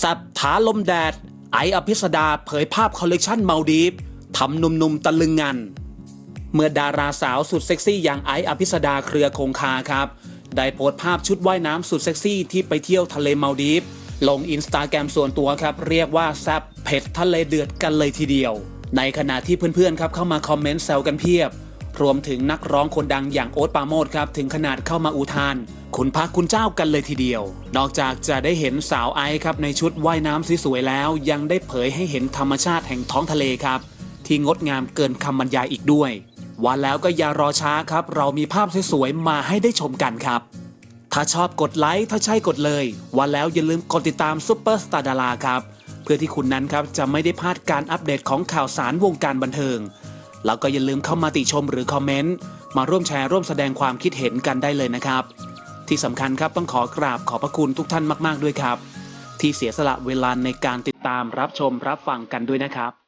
สับถาลมแดด ไออภิสดาเผยภาพคอลเลกชันมาดีฟทำหนุ่มๆตะลึงงัน เมื่อดาราสาวสุดเซ็กซี่อย่างไออภิสดาเครือคงคาครับ ได้โพสต์ภาพชุดว่ายน้ำสุดเซ็กซี่ที่ไปเที่ยวทะเลมาดีฟลงอินสตาแกรมส่วนตัวครับ เรียกว่าแซบเผ็ดทะเลเดือดกันเลยทีเดียว ในขณะที่เพื่อนๆครับเข้ามาคอมเมนต์แซวกันเพียบ รวมถึงนักร้องคนดังอย่างโอ๊ตปาโมดครับ ถึงขนาดเข้ามาอุทาน คุณพระคุณเจ้ากันเลยทีเดียว นอกจากจะได้เห็นสาวไอซ์ครับในชุดว่ายน้ำสวยๆแล้ว ยังได้เผยให้เห็นธรรมชาติแห่งท้องทะเลครับ ที่งดงามเกินคำบรรยายอีกด้วย ว่าแล้วก็อย่ารอช้าครับ เรามีภาพสวยๆมาให้ได้ชมกันครับ ถ้าชอบกดไลค์ถ้าใช่กดเลยว่าแล้วอย่าลืมกดติดตามซุปเปอร์สตาร์ดาราครับเพื่อที่คุณนั้นครับจะไม่ได้พลาดการอัปเดตของข่าวสารวงการบันเทิง แล้วก็อย่าลืมเข้ามาติชมหรือคอมเมนต์มาร่วมแชร์ร่วมแสดงความคิดเห็นกันได้เลยนะครับ ที่สำคัญครับต้องขอกราบขอบพระคุณทุกท่านมาก ๆ ด้วยครับ ที่เสียสละเวลาในการติดตามรับชมรับฟังกันด้วยนะครับ